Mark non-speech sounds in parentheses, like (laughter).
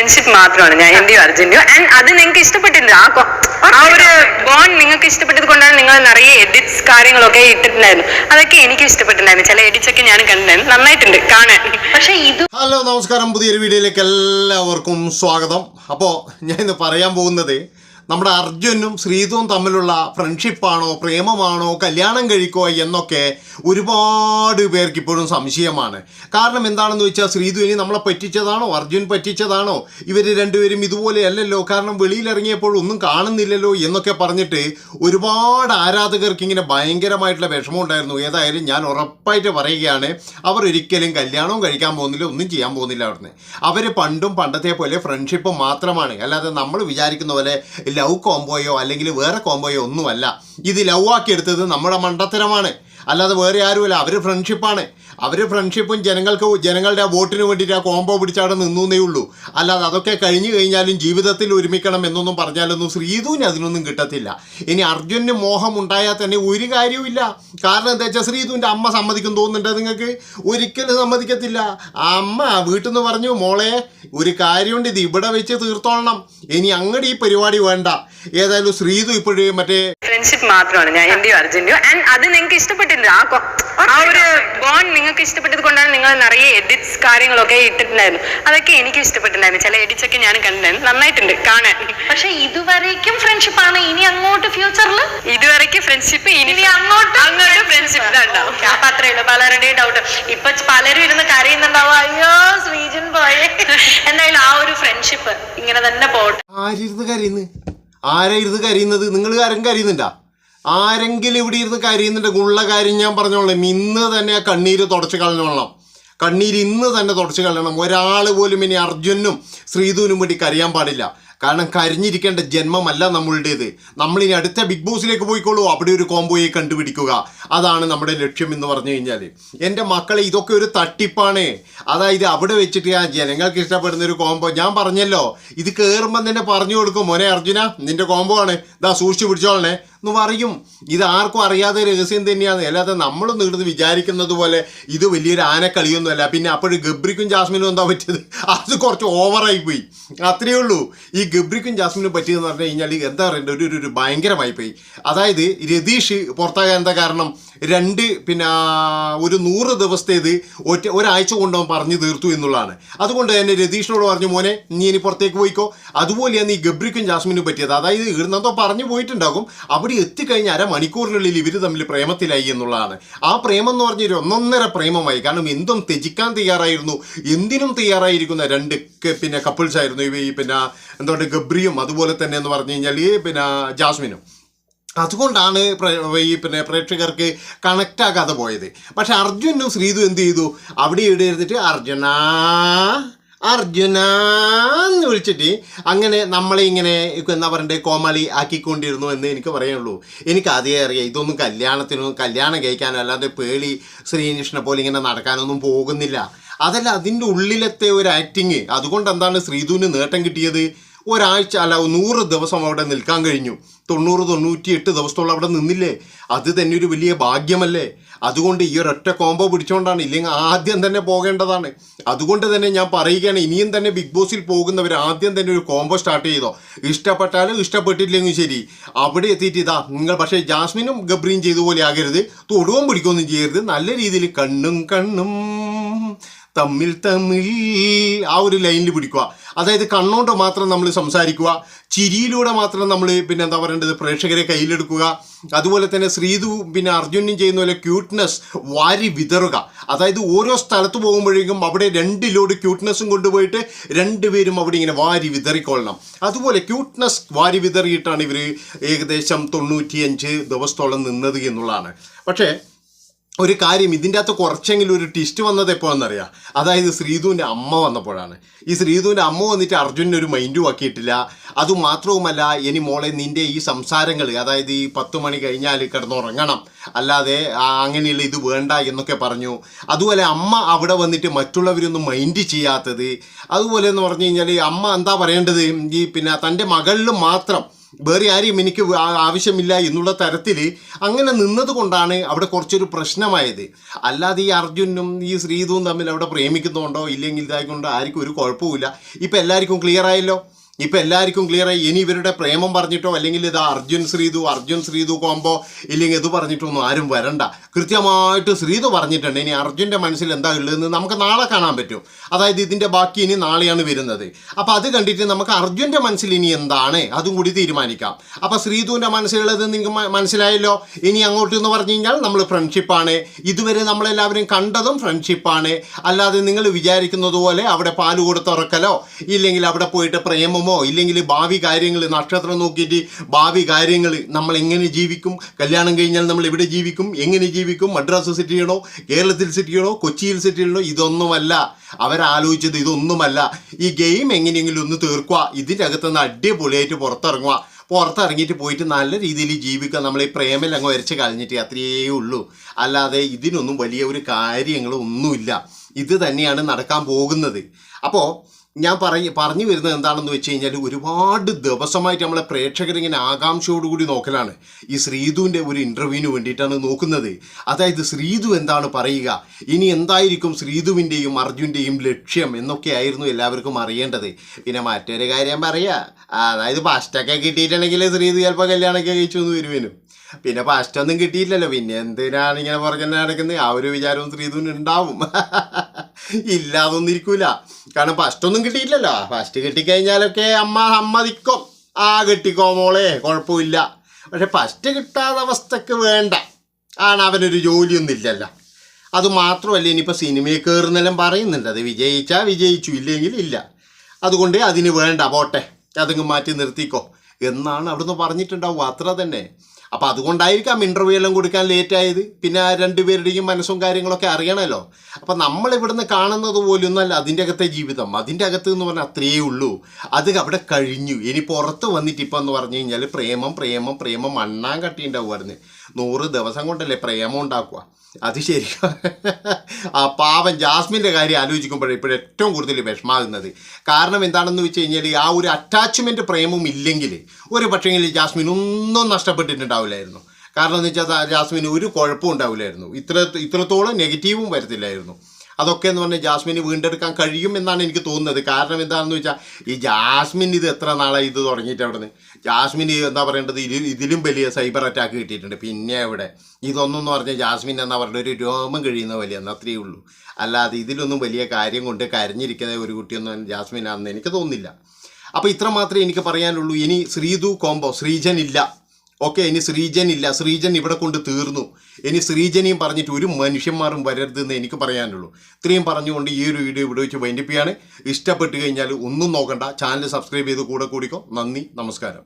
Friendship മാത്രമാണ്. ഞാൻ എന്റെയും അർജന്റിയോ. ആൻഡ് അത് നിങ്ങൾക്ക് ഇഷ്ടപ്പെട്ടില്ല ആ ഒരു ബോണ്ട് നിങ്ങൾക്ക് ഇഷ്ടപ്പെട്ടത് കൊണ്ടാണ് നിങ്ങൾ നിറയെ എഡിറ്റ്സ് കാര്യങ്ങളൊക്കെ ഇട്ടിട്ടുണ്ടായിരുന്നു. അതൊക്കെ എനിക്ക് ഇഷ്ടപ്പെട്ടിട്ടുണ്ടായിരുന്നു. ചില എഡിറ്റ്സ് ഒക്കെ ഞാൻ കണ്ടിട്ടുണ്ടായിരുന്നു. നന്നായിട്ടുണ്ട്. കാണാൻ. പക്ഷേ ഇത് ഹലോ നമസ്കാരം. പുതിയൊരു വീഡിയോയിലേക്ക് എല്ലാവർക്കും സ്വാഗതം. അപ്പോൾ ഞാൻ ഇന്ന് പറയാൻ പോകുന്നത് നമ്മുടെ അർജുനും ശ്രീതുവും തമ്മിലുള്ള ഫ്രണ്ട്ഷിപ്പാണോ പ്രേമമാണോ കല്യാണം കഴിക്കോ എന്നൊക്കെ ഒരുപാട് പേർക്ക് ഇപ്പോഴും സംശയമാണ്. കാരണം എന്താണെന്ന് വെച്ചാൽ ശ്രീതു ഇനി നമ്മളെ പറ്റിച്ചതാണോ അർജുൻ പറ്റിച്ചതാണോ ഇവർ രണ്ടുപേരും ഇതുപോലെ അല്ലല്ലോ കാരണം വെളിയിലിറങ്ങിയപ്പോൾ ഒന്നും കാണുന്നില്ലല്ലോ എന്നൊക്കെ പറഞ്ഞിട്ട് ഒരുപാട് ആരാധകർക്ക് ഇങ്ങനെ ഭയങ്കരമായിട്ടുള്ള വിഷമം ഉണ്ടായിരുന്നു. ഏതായാലും ഞാൻ ഉറപ്പായിട്ട് പറയുകയാണ് അവർ ഒരിക്കലും കല്യാണവും കഴിക്കാൻ പോകുന്നില്ല ഒന്നും ചെയ്യാൻ പോകുന്നില്ല അവിടുന്ന്. അവർ പണ്ടും പണ്ടത്തെ പോലെ ഫ്രണ്ട്ഷിപ്പ് മാത്രമാണ്. അല്ലാതെ നമ്മൾ വിചാരിക്കുന്ന പോലെ ലവ് കോംബോയോ അല്ലെങ്കിൽ വേറെ കോംബോയോ ഒന്നുമല്ല. ഇത് ലവ് ആക്കി എടുത്തത് നമ്മുടെ മണ്ടത്തരമാണ്. അല്ലാതെ വേറെ ആരുമില്ല. അവർ ഫ്രണ്ട്ഷിപ്പാണ് അവർ ഫ്രണ്ട്ഷിപ്പും ജനങ്ങൾക്ക് ജനങ്ങളുടെ വോട്ടിന് വേണ്ടിയിട്ട് ആ കോംബോ പിടിച്ചവിടെ നിന്നേ ഉള്ളൂ. അല്ലാതെ അതൊക്കെ കഴിഞ്ഞു കഴിഞ്ഞാലും ജീവിതത്തിൽ ഒരുമിക്കണം എന്നൊന്നും പറഞ്ഞാലൊന്നും ശ്രീധുവിന് അതിനൊന്നും കിട്ടത്തില്ല. ഇനി അർജുനന് മോഹം ഉണ്ടായാൽ തന്നെ ഒരു കാര്യവുമില്ല കാരണം എന്താ വെച്ചാൽ ശ്രീധുവിന്റെ അമ്മ സമ്മതിക്കും തോന്നുന്നുണ്ട് നിങ്ങൾക്ക്? ഒരിക്കലും സമ്മതിക്കത്തില്ല. അമ്മ വീട്ടിൽ നിന്ന് പറഞ്ഞു മോളെ ഒരു കാര്യമുണ്ട്. ഇത് ഇവിടെ വെച്ച് തീർത്തോളണം. ഇനി അങ്ങോട്ട് ഈ പരിപാടി വേണ്ട. ഏതായാലും ശ്രീധു ഇപ്പോഴും മറ്റേ ഫ്രണ്ട്ഷിപ്പ് മാത്രമാണ്. ഞാൻ എന്റെയും അർജന്റിയോ. ആൻഡ് അത് നിങ്ങൾക്ക് ഇഷ്ടപ്പെട്ടില്ല ആ ആ ഒരു ബോണ്ട് നിങ്ങൾക്ക് ഇഷ്ടപ്പെട്ടത് കൊണ്ടാണ് നിങ്ങൾ നിറയെ എഡിറ്റ്സ് കാര്യങ്ങളൊക്കെ ഇട്ടിട്ടുണ്ടായിരുന്നു. അതൊക്കെ എനിക്ക് ഇഷ്ടപ്പെട്ടിട്ടുണ്ടായിരുന്നു. ചില എഡിറ്റ്സ് ഒക്കെ ഞാൻ കണ്ടിട്ടുണ്ടായിരുന്നു. നന്നായിട്ടുണ്ട്. കാണാൻ. പക്ഷെ ഇതുവരേക്കും ഫ്രണ്ട്ഷിപ്പ് ആണ്. ഇനി അങ്ങോട്ട് ഫ്യൂച്ചറിൽ ഇതുവരേക്കും ഫ്രണ്ട്ഷിപ്പ് ഇനി അങ്ങോട്ട് അങ്ങോട്ട് ഫ്രണ്ട്ഷിപ്പ് ഉണ്ടാവും അപ്പൊ അത്രേ ഉള്ളൂ. പലരുടെയും ഡൗട്ട് ഇപ്പൊ പലരും ഇരുന്ന് കരയുന്നുണ്ടാവും. അയ്യോ ശ്രീജൻ പോയെ. (laughs) എന്തായാലും ആ ഒരു ഫ്രണ്ട്ഷിപ്പ് ഇങ്ങനെ തന്നെ പോട്ടെ. ആരിരുന്ന് കരയുന്നു? ആരാ ഇരുന്ന് കരയുന്നത്? നിങ്ങൾ ആരും കരയുന്നുണ്ടാ? ആരെങ്കിലും ഇവിടെ ഇരുന്ന് കരയുന്നുണ്ടെങ്കിൽ ഉള്ള കാര്യം ഞാൻ പറഞ്ഞോളാം. ഇന്ന് തന്നെ ആ കണ്ണീര് തുടച്ച് കളഞ്ഞോളാം കണ്ണീര് ഇന്ന് തന്നെ തുടച്ച് കളയണം. ഒരാൾ പോലും ഇനി അർജുനും ശ്രീധുവിനും വേണ്ടി കരയാൻ പാടില്ല. കാരണം കരഞ്ഞിരിക്കേണ്ട ജന്മമല്ല നമ്മളുടേത്. നമ്മളിനി അടുത്ത ബിഗ് ബോസിലേക്ക് പോയിക്കോളൂ. അവിടെ ഒരു കോംബോയെ കണ്ടുപിടിക്കുക. അതാണ് നമ്മുടെ ലക്ഷ്യം എന്ന് പറഞ്ഞു കഴിഞ്ഞാൽ എന്റെ മക്കളെ ഇതൊക്കെ ഒരു തട്ടിപ്പാണ്. അതായത് അവിടെ വെച്ചിട്ട് ആ ജനങ്ങൾക്ക് ഇഷ്ടപ്പെടുന്ന ഒരു കോംബോ ഞാൻ പറഞ്ഞല്ലോ ഇത് കയറുമ്പോൾ തന്നെ പറഞ്ഞു കൊടുക്കും. മോനെ അർജുന നിന്റെ കോംബോ ആണ്. ഇതാ സൂക്ഷിച്ച് പിടിച്ചോളണേ. എന്ന് പറയും. ഇത് ആർക്കും അറിയാതെ രഹസ്യം തന്നെയാണ്. അല്ലാതെ നമ്മളൊന്നും ഇവിടുന്ന് വിചാരിക്കുന്നത് പോലെ ഇത് വലിയൊരു ആനക്കളിയൊന്നുമല്ല. പിന്നെ അപ്പോഴും ഗബ്രിക്കും ജാസ്മിനും എന്താ പറ്റിയത്? അത് കുറച്ച് ഓവറായി പോയി. അത്രയേ ഉള്ളൂ. ഈ ഗബ്രിക്കും ജാസ്മിനും പറ്റിയതെന്ന് പറഞ്ഞു കഴിഞ്ഞാൽ എന്താ പറയുക ഒരു ഒരു- ഭയങ്കരമായി പോയി. അതായത് രതീഷ് പുറത്താകാൻ എന്താ കാരണം? രണ്ട് പിന്നെ ഒരു നൂറ് ദിവസത്തേത് ഒറ്റ ഒരാഴ്ച കൊണ്ടവൻ പറഞ്ഞു തീർത്തു എന്നുള്ളതാണ്. അതുകൊണ്ട് തന്നെ രതീഷിനോട് പറഞ്ഞു മോനെ നീ ഇനി പുറത്തേക്ക് പോയിക്കോ. അതുപോലെയാണ് ഈ ഗബ്രിക്കും ജാസ്മിനും പറ്റിയത്. അതായത് ഇവിടുന്നെന്തോ പറഞ്ഞു പോയിട്ടുണ്ടാകും. അവിടെ എത്തിക്കഴിഞ്ഞ അരമണിക്കൂറിനുള്ളിൽ ഇവർ തമ്മിൽ പ്രേമത്തിലായി എന്നുള്ളതാണ്. ആ പ്രേമം എന്ന് പറഞ്ഞൊരു ഒന്നൊന്നര പ്രേമമായി. കാരണം എന്തും ത്യജിക്കാൻ തയ്യാറായിരുന്നു. എന്തിനും തയ്യാറായിരിക്കുന്ന രണ്ട് പിന്നെ കപ്പിൾസ് ആയിരുന്നു. ഇവ ഈ പിന്നെ എന്താ പറയുക ഗബ്രിയും അതുപോലെ തന്നെ എന്ന് പറഞ്ഞു കഴിഞ്ഞാൽ പിന്നെ ജാസ്മിനും. അതുകൊണ്ടാണ് ഈ പിന്നെ പ്രേക്ഷകർക്ക് കണക്റ്റ് ആകാതെ പോയത്. പക്ഷെ അർജുനും ശ്രീതു എന്ത് ചെയ്തു? അവിടെ ഇവിടെ ഇരുന്നിട്ട് അർജുന അർജുന എന്ന് വിളിച്ചിട്ട് അങ്ങനെ നമ്മളെ ഇങ്ങനെ എന്താ പറയണ്ടേ കോമാളി ആക്കിക്കൊണ്ടിരുന്നു എന്ന് എനിക്ക് പറയുള്ളൂ എനിക്ക് അതേ അറിയാം ഇതൊന്നും കല്യാണത്തിനോ കല്യാണം കഴിക്കാനോ അല്ലാതെ പേളി ശ്രീകൃഷ്ണനെ പോലെ ഇങ്ങനെ നടക്കാനൊന്നും പോകുന്നില്ല. അതല്ല അതിന്റെ ഉള്ളിലത്തെ ഒരു ആക്ടിങ് അതുകൊണ്ട് എന്താണ് ശ്രീധുവിന് നേട്ടം കിട്ടിയത്? ഒരാഴ്ച അല്ല നൂറ് ദിവസം അവിടെ നിൽക്കാൻ കഴിഞ്ഞു. തൊണ്ണൂറ് തൊണ്ണൂറ്റി എട്ട് ദിവസത്തോളം അവിടെ നിന്നില്ലേ? അത് തന്നെ ഒരു വലിയ ഭാഗ്യമല്ലേ? അതുകൊണ്ട് ഈ ഒരൊറ്റ കോംബോ പിടിച്ചുകൊണ്ടാണ് ഇല്ലെങ്കിൽ ആദ്യം തന്നെ പോകേണ്ടതാണ്. അതുകൊണ്ട് തന്നെ ഞാൻ പറയുകയാണ് ഇനിയും തന്നെ ബിഗ് ബോസിൽ പോകുന്നവർ ആദ്യം തന്നെ ഒരു കോംബോ സ്റ്റാർട്ട് ചെയ്തോ. ഇഷ്ടപ്പെട്ടാലും ഇഷ്ടപ്പെട്ടില്ലെങ്കിൽ ശരി. അവിടെ എത്തിയിട്ട് ഇതാ നിങ്ങൾ പക്ഷേ ജാസ്മിനും ഗബ്രിയും ചെയ്ത പോലെ ആകരുത് തൊടുവും പിടിക്കുകയൊന്നും ചെയ്യരുത്. നല്ല രീതിയിൽ കണ്ണും കണ്ണും തമ്മിൽ തമ്മിൽ. ആ ഒരു ലൈനിൽ പിടിക്കുക. അതായത് കണ്ണോണ്ട് മാത്രം നമ്മൾ സംസാരിക്കുക. ചിരിയിലൂടെ മാത്രം നമ്മൾ പിന്നെ എന്താ പറയേണ്ടത്? പ്രേക്ഷകരെ കയ്യിലെടുക്കുക. അതുപോലെ തന്നെ ശ്രീതു പിന്നെ അർജുനും ചെയ്യുന്ന പോലെ ക്യൂട്ട്നെസ് വാരി വിതറുക. അതായത് ഓരോ സ്ഥലത്ത് പോകുമ്പോഴേക്കും അവിടെ രണ്ട് ലോഡ് ക്യൂട്ട്നെസ്സും കൊണ്ടുപോയിട്ട് രണ്ടുപേരും അവിടെ ഇങ്ങനെ വാരി വിതറിക്കൊള്ളണം. അതുപോലെ ക്യൂട്ട്നെസ് വാരി വിതറിയിട്ടാണ് ഇവർ ഏകദേശം തൊണ്ണൂറ്റിയഞ്ച് ദിവസത്തോളം നിന്നത് എന്നുള്ളതാണ്. പക്ഷേ ഒരു കാര്യം ഇതിന്റെ അകത്ത് കുറച്ചെങ്കിലും ഒരു ടിസ്റ്റ് വന്നത് എപ്പോഴെന്നറിയാം അതായത് ശ്രീധുവിന്റെ അമ്മ വന്നപ്പോഴാണ്. ഈ ശ്രീധുവിന്റെ അമ്മ വന്നിട്ട് അർജുനെ ഒരു മൈൻഡും ആക്കിയിട്ടില്ല. അതുമാത്രവുമല്ല ഇനി മോളെ നിന്റെ ഈ സംസാരങ്ങൾ അതായത് ഈ പത്ത് മണി കഴിഞ്ഞാൽ കിടന്നുറങ്ങണം. അല്ലാതെ അങ്ങനെയുള്ള ഇത് വേണ്ട എന്നൊക്കെ പറഞ്ഞു. അതുപോലെ അമ്മ അവിടെ വന്നിട്ട് മറ്റുള്ളവരൊന്നും മൈൻഡ് ചെയ്യാത്തത്. അതുപോലെ എന്ന് പറഞ്ഞു കഴിഞ്ഞാൽ അമ്മ എന്താ പറയേണ്ടത്? ഈ പിന്നെ തന്റെ മകളിൽ മാത്രം വേറെ ആരെയും എനിക്ക് ആവശ്യമില്ല എന്നുള്ള തരത്തിൽ അങ്ങനെ നിന്നത് കൊണ്ടാണ് അവിടെ കുറച്ചൊരു പ്രശ്നമായത്. അല്ലാതെ ഈ അർജുനും ഈ ശ്രീതുവും തമ്മിൽ അവിടെ പ്രേമിക്കുന്നുണ്ടോ ഇല്ലെങ്കിൽ ഇതായിക്കൊണ്ട് ആർക്കും ഒരു കുഴപ്പമില്ല ഇപ്പം എല്ലാവർക്കും ക്ലിയർ ആയല്ലോ? ഇപ്പം എല്ലാവർക്കും ക്ലിയർ ആയി. ഇനി ഇവരുടെ പ്രേമം പറഞ്ഞിട്ടോ അല്ലെങ്കിൽ ഇത് അർജുൻ ശ്രീതു അർജുൻ ശ്രീതു കോമ്പോ ഇല്ലെങ്കിൽ ഇത് പറഞ്ഞിട്ടൊന്നും ആരും വരണ്ട. കൃത്യമായിട്ട് ശ്രീതു പറഞ്ഞിട്ടുണ്ട്. ഇനി അർജുന്റെ മനസ്സിൽ എന്താ ഉള്ളതെന്ന് നമുക്ക് നാളെ കാണാൻ പറ്റും. അതായത് ഇതിന്റെ ബാക്കി ഇനി നാളെയാണ് വരുന്നത്. അപ്പോൾ അത് കണ്ടിട്ട് നമുക്ക് അർജുന്റെ മനസ്സിൽ ഇനി എന്താണ്? അതും കൂടി തീരുമാനിക്കാം. അപ്പോൾ ശ്രീതുവിന്റെ മനസ്സിലുള്ളത് നിങ്ങൾക്ക് മനസ്സിലായല്ലോ? ഇനി അങ്ങോട്ട് എന്ന് പറഞ്ഞു കഴിഞ്ഞാൽ നമ്മൾ ഫ്രണ്ട്ഷിപ്പാണ് ഇതുവരെ നമ്മളെല്ലാവരും കണ്ടതും ഫ്രണ്ട്ഷിപ്പാണ് അല്ലാതെ നിങ്ങൾ വിചാരിക്കുന്നത് പോലെ അവിടെ പാൽ കൊടുത്തുറക്കലോ ഇല്ലെങ്കിൽ അവിടെ പോയിട്ട് പ്രേമമോ ഇല്ലെങ്കിൽ ഭാവി കാര്യങ്ങൾ നക്ഷത്രം നോക്കിയിട്ട് ഭാവി കാര്യങ്ങൾ നമ്മൾ എങ്ങനെ ജീവിക്കും? കല്യാണം കഴിഞ്ഞാൽ നമ്മൾ എവിടെ ജീവിക്കും? എങ്ങനെ ജീവിക്കും? മദ്രാസ് സെറ്റ് കേരളത്തിൽ സെറ്റ് കൊച്ചിയിൽ സെറ്റ് ചെയ്യണോ? ഇതൊന്നുമല്ല. അവരാലോചിച്ചത് ഇതൊന്നുമല്ല. ഈ ഗെയിം എങ്ങനെയെങ്കിലും ഒന്ന് തീർക്കുക. ഇതിന്റെ അകത്തുനിന്ന് അടിപൊളിയായിട്ട് പുറത്തിറങ്ങുക. പുറത്തിറങ്ങിയിട്ട് പോയിട്ട് നല്ല രീതിയിൽ ജീവിക്കുക. നമ്മൾ ഈ പ്രേമൽ അങ്ങ് വരച്ച് കളഞ്ഞിട്ട് അത്രയേ ഉള്ളൂ. അല്ലാതെ ഇതിനൊന്നും വലിയ ഒരു കാര്യങ്ങളൊന്നുമില്ല. ഇത് തന്നെയാണ് നടക്കാൻ പോകുന്നത്. അപ്പോൾ ഞാൻ പറയ പറഞ്ഞു വരുന്നത് എന്താണെന്ന് വെച്ച് കഴിഞ്ഞാൽ ഒരുപാട് ദിവസമായിട്ട് നമ്മളെ പ്രേക്ഷകരിങ്ങനെ ആകാംക്ഷയോടുകൂടി നോക്കലാണ്. ഈ ശ്രീതുവിന്റെ ഒരു ഇന്റർവ്യൂവിന് വേണ്ടിയിട്ടാണ് നോക്കുന്നത്. അതായത് ശ്രീതു എന്താണ് പറയുക? ഇനി എന്തായിരിക്കും ശ്രീതുവിന്റെയും അർജുന്റെയും ലക്ഷ്യം എന്നൊക്കെ ആയിരുന്നു എല്ലാവർക്കും അറിയേണ്ടത്. പിന്നെ മറ്റൊരു കാര്യം പറയുക അതായത് ഫസ്റ്റൊക്കെ കിട്ടിയിട്ടുണ്ടെങ്കിൽ ശ്രീതു ചിലപ്പോൾ കല്യാണമൊക്കെ കഴിച്ചു എന്ന് വരുവേനും. പിന്നെ ഫസ്റ്റൊന്നും കിട്ടിയില്ലല്ലോ. പിന്നെ എന്തിനാണ് ഇങ്ങനെ പുറകെ നടക്കുന്നത്? ആ ഒരു വിചാരവും ശ്രീധുവിന് ഉണ്ടാവും. (laughs) ഇല്ലാതൊന്നും ഇരിക്കൂല. കാരണം ഫസ്റ്റൊന്നും കിട്ടിയില്ലല്ലോ. ഫസ്റ്റ് കിട്ടിക്കഴിഞ്ഞാലൊക്കെ അമ്മ സമ്മതിക്കും. ആ കിട്ടിക്കോ മോളെ? കുഴപ്പമില്ല. പക്ഷെ ഫസ്റ്റ് കിട്ടാത്ത അവസ്ഥക്ക് വേണ്ട. ആണ് അവനൊരു ജോലിയൊന്നും ഇല്ലല്ലോ. അത് മാത്രമല്ല ഇനിയിപ്പോൾ സിനിമയിൽ കയറുന്നെല്ലാം പറയുന്നുണ്ട്. അത് വിജയിച്ചാൽ വിജയിച്ചു. ഇല്ലെങ്കിൽ ഇല്ല. അതുകൊണ്ട് അതിന് വേണ്ട. പോട്ടെ. അതങ്ങ് മാറ്റി നിർത്തിക്കോ. എന്നാണ് അവിടുന്ന് പറഞ്ഞിട്ടുണ്ടാവും അത്ര തന്നെ. അപ്പം അതുകൊണ്ടായിരിക്കാം ഇന്റർവ്യൂ എല്ലാം കൊടുക്കാൻ ലേറ്റ് ആയത്. പിന്നെ ആ രണ്ടുപേരുടെയും മനസ്സും കാര്യങ്ങളൊക്കെ അറിയണമല്ലോ അപ്പം നമ്മൾ ഇവിടുന്ന് കാണുന്നത് പോലൊന്നല്ല അതിന്റെ അകത്തെ ജീവിതം. അതിന്റെ അകത്ത് എന്ന് പറഞ്ഞാൽ അത്രയേ ഉള്ളൂ. അത് അവിടെ കഴിഞ്ഞു. ഇനി പുറത്ത് വന്നിട്ട് ഇപ്പം എന്ന് പറഞ്ഞു കഴിഞ്ഞാൽ പ്രേമം പ്രേമം പ്രേമം മണ്ണാൻ കട്ടിയുണ്ടാവുമായിരുന്നു നൂറ് ദിവസം കൊണ്ടല്ലേ പ്രേമം ഉണ്ടാക്കുക. അത് ശരി ആ പാവം ജാസ്മിന്റെ കാര്യം ആലോചിക്കുമ്പോഴേ ഇപ്പോൾ ഏറ്റവും കൂടുതൽ വിഷമാകുന്നത്. കാരണം എന്താണെന്ന് വെച്ച് കഴിഞ്ഞാൽ ആ ഒരു അറ്റാച്ച്മെന്റ് പ്രേമം ഇല്ലെങ്കിൽ ഒരു പക്ഷേങ്കിൽ ജാസ്മിൻ ഒന്നും നഷ്ടപ്പെട്ടിട്ടുണ്ടാവില്ലായിരുന്നു. കാരണം എന്ന് വെച്ചാൽ ജാസ്മിന് ഒരു കുഴപ്പവും ഉണ്ടാവില്ലായിരുന്നു. ഇത്ര ഇത്രത്തോളം നെഗറ്റീവും വരത്തില്ലായിരുന്നു. അതൊക്കെ എന്ന് പറഞ്ഞാൽ ജാസ്മിന് വീണ്ടെടുക്കാൻ കഴിയും എന്നാണ് എനിക്ക് തോന്നുന്നത്. കാരണം എന്താണെന്ന് വെച്ചാൽ ഈ ജാസ്മിൻ ഇത് എത്ര നാളായി ഇത് തുടങ്ങിയിട്ട് അവിടെ നിന്ന് ജാസ്മിൻ എന്താ പറയേണ്ടത്? ഇതിൽ ഇതിലും വലിയ സൈബർ അറ്റാക്ക് കിട്ടിയിട്ടുണ്ട്. പിന്നെ അവിടെ ഇതൊന്നും എന്ന് പറഞ്ഞാൽ ജാസ്മിൻ എന്നാ പറഞ്ഞ ഒരു രോമം കഴിയുന്ന വലിയ അത്രയേ ഉള്ളൂ. അല്ലാതെ ഇതിലൊന്നും വലിയ കാര്യം കൊണ്ട് കരഞ്ഞിരിക്കുന്ന ഒരു കുട്ടിയൊന്നും ജാസ്മിൻ ആണെന്ന് എനിക്ക് തോന്നുന്നില്ല. അപ്പോൾ ഇത്ര മാത്രമേ എനിക്ക് പറയാനുള്ളൂ. ഇനി ശ്രീതു കോംബോ ശ്രീജൻ ഇല്ല. ഓക്കെ ഇനി ശ്രീജൻ ഇല്ല. ശ്രീജൻ ഇവിടെ കൊണ്ട് തീർന്നു. ഇനി ശ്രീജനെയും പറഞ്ഞിട്ട് ഒരു മനുഷ്യന്മാരും വരരുതെന്ന് എനിക്ക് പറയാനുള്ളൂ. ഇത്രയും പറഞ്ഞുകൊണ്ട് ഈ ഒരു വീഡിയോ ഇവിടെ വെച്ച് വൈൻഡിപ്പിയാണ് ഇഷ്ടപ്പെട്ട് കഴിഞ്ഞാൽ ഒന്നും നോക്കണ്ട. ചാനൽ സബ്സ്ക്രൈബ് ചെയ്ത് കൂടെ കൂടിക്കോ. നന്ദി നമസ്കാരം.